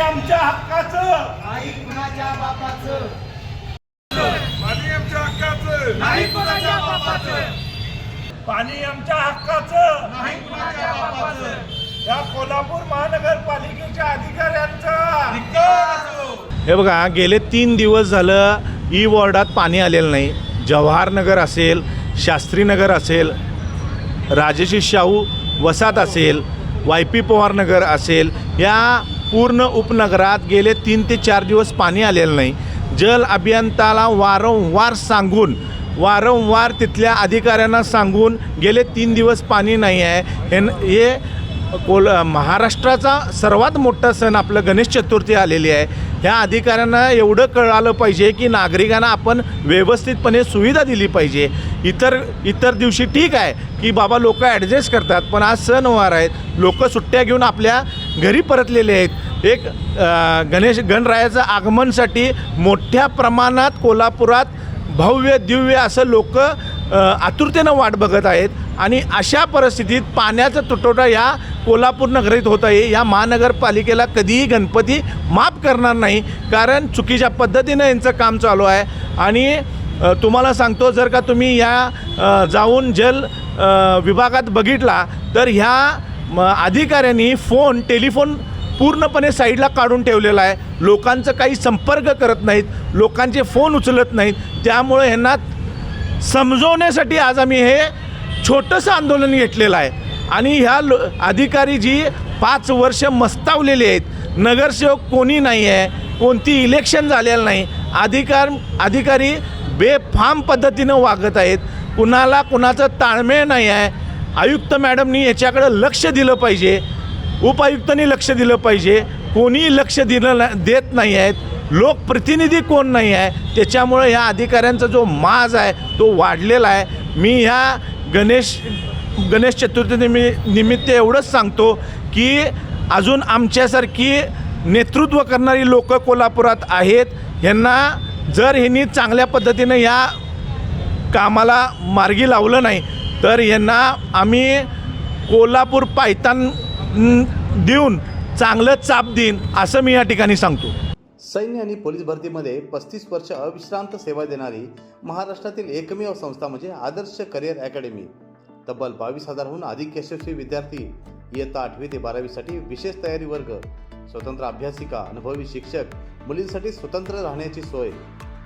आमच्या हक्काचं. नाही कुणाच्या बापाचं. पाणी आमच्या हक्काचं. नाही कुणाच्या बापाचं. पाणी आमच्या हक्काचं. नाही कुणाच्या बापाचं. या कोल्हापूर महानगरपालिकेच्या अधिकाऱ्यांचा. हे बघा गेले तीन दिवस झालं ई वॉर्डात पाणी आलेलं नाही. जवाहरनगर असेल शास्त्रीनगर असेल राजश्री शाहू वसात असेल वाय पी पवारनगर असेल या पूर्ण उपनगरात गेले तीन ते चार दिवस पाणी आलेलं नाही. जल अभियंताला वारंवार सांगून वारंवार तिथल्या अधिकाऱ्यांना सांगून गेले तीन दिवस पाणी नाही आहे. हे हे कोल महाराष्ट्राचा सर्वात मोठा सण आपलं गणेश चतुर्थी आलेली आहे. ह्या अधिकाऱ्यांना एवढं कळालं पाहिजे की नागरिकांना आपण व्यवस्थितपणे सुविधा दिली पाहिजे. इतर इतर दिवशी ठीक आहे की बाबा लोक ॲडजस्ट करतात पण आज सणवार आहेत. लोक सुट्ट्या घेऊन आपल्या घरी परतलेले आहेत. एक गणेश गणरायाचं आगमनसाठी मोठ्या प्रमाणात कोल्हापुरात भव्य दिव्य असं लोक आतुरतेनं वाट बघत आहेत. आणि अशा परिस्थितीत पाण्याचा तुटवडा या कोल्हापूर नगरीत होत आहे. या महानगरपालिकेला कधीही गणपती माफ करणार नाही. कारण चुकीच्या पद्धतीनं यांचं काम चालू आहे. आणि तुम्हाला सांगतो जर का तुम्ही या जाऊन जल विभागात बघितला तर ह्या मग अधिकाऱ्यांनी फोन टेलिफोन पूर्णपणे साईडला काढून ठेवलेला आहे. लोकांचं काही संपर्क करत नाहीत. लोकांचे फोन उचलत नाहीत. त्यामुळे ह्यांना समजवण्यासाठी आज आम्ही हे छोटंसं आंदोलन घेतलेलं आहे. आणि ह्या लो अधिकारी जी पाच वर्ष मस्तावलेले आहेत नगरसेवक कोणी नाही आहे कोणती इलेक्शन झालेलं नाही अधिकार अधिकारी बेफाम पद्धतीनं वागत आहेत. कुणाला कुणाचं ताळमेळ नाही आहे. आयुक्त मॅडमनी याच्याकडं लक्ष दिलं पाहिजे. उपायुक्तांनी लक्ष दिलं पाहिजे. कोणीही लक्ष दिलं ना- देत नाही आहेत. लोकप्रतिनिधी कोण नाही आहे? त्याच्यामुळं ह्या अधिकाऱ्यांचा जो माज आहे तो वाढलेला आहे. मी ह्या गणेश गणेश चतुर्थी निमि निमित्त एवढंच सांगतो की अजून आमच्यासारखी नेतृत्व करणारी लोक कोल्हापुरात आहेत. ह्यांना जर ह्यांनी चांगल्या पद्धतीनं या कामाला मार्गी लावलं नाही तर यांना आम्ही कोल्हापूर पायतान देऊन चांगलं चाप देईन असं मी या ठिकाणी सांगतो. सैन्य आणि पोलीस भरतीमध्ये पस्तीस वर्ष अविश्रांत सेवा देणारी महाराष्ट्रातील एकमेव संस्था म्हणजे आदर्श करिअर अकॅडमी. तब्बल बावीस हजारहून अधिक यशस्वी विद्यार्थी इयत्ता आठवी ते बारावीसाठी विशेष तयारी वर्ग स्वतंत्र अभ्यासिका अनुभवी शिक्षक मुलींसाठी स्वतंत्र राहण्याची सोय.